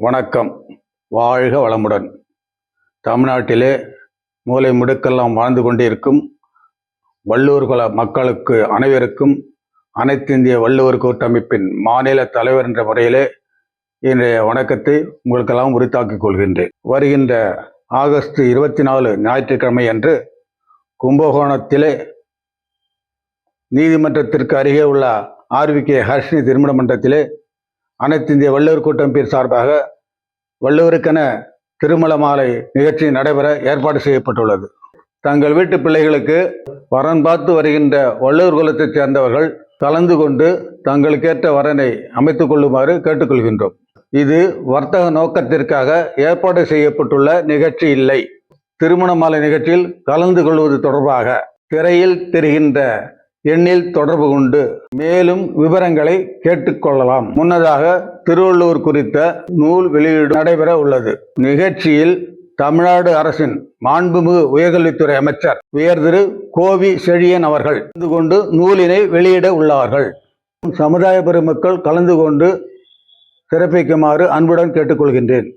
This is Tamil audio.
வணக்கம். வாழ்க வளமுடன். தமிழ்நாட்டிலே மூலை முடுக்கெல்லாம் வாழ்ந்து கொண்டிருக்கும் வள்ளுவர் குல மக்களுக்கு அனைவருக்கும் அனைத்து இந்திய வள்ளுவர் கூட்டமைப்பின் மாநில தலைவர் என்ற முறையிலே இன்றைய வணக்கத்தை உங்களுக்கெல்லாம் உரித்தாக்கிக் கொள்கின்றேன். வருகின்ற ஆகஸ்ட் இருபத்தி நாலு ஞாயிற்றுக்கிழமை அன்று கும்பகோணத்திலே நீதிமன்றத்திற்கு அருகே உள்ள ஆர்விகே ஹர்ஷினி திருமண மன்றத்திலே அனைத்து இந்திய வள்ளுவர் கூட்டமைப்பின் சார்பாக வள்ளுவருக்கென திருமல மாலை நிகழ்ச்சி நடைபெற ஏற்பாடு செய்யப்பட்டுள்ளது. தங்கள் வீட்டு பிள்ளைகளுக்கு வரன் பார்த்து வருகின்ற வள்ளுவர் குலத்தைச் சேர்ந்தவர்கள் கலந்து கொண்டு தங்களுக்கேற்ற வரனை அமைத்துக் கொள்ளுமாறு கேட்டுக்கொள்கின்றோம். இது வர்த்தக நோக்கத்திற்காக ஏற்பாடு செய்யப்பட்டுள்ள நிகழ்ச்சி இல்லை. திருமண மாலை நிகழ்ச்சியில் கலந்து கொள்வது தொடர்பாக திரையில் தெரிகின்ற எண்ணில் தொடர்பு கொண்டு மேலும் விவரங்களை கேட்டுக்கொள்ளலாம். முன்னதாக திருவள்ளுவர் குறித்த நூல் வெளியீடு நடைபெற உள்ளது. நிகழ்ச்சியில் தமிழ்நாடு அரசின் மாண்புமிகு உயர்கல்வித்துறை அமைச்சர் உயர் திரு கோவி செழியன் அவர்கள் கலந்து கொண்டு நூலினை வெளியிட உள்ளார்கள். சமுதாய பெருமக்கள் கலந்து கொண்டு சிறப்பிக்குமாறு அன்புடன் கேட்டுக்கொள்கின்றேன்.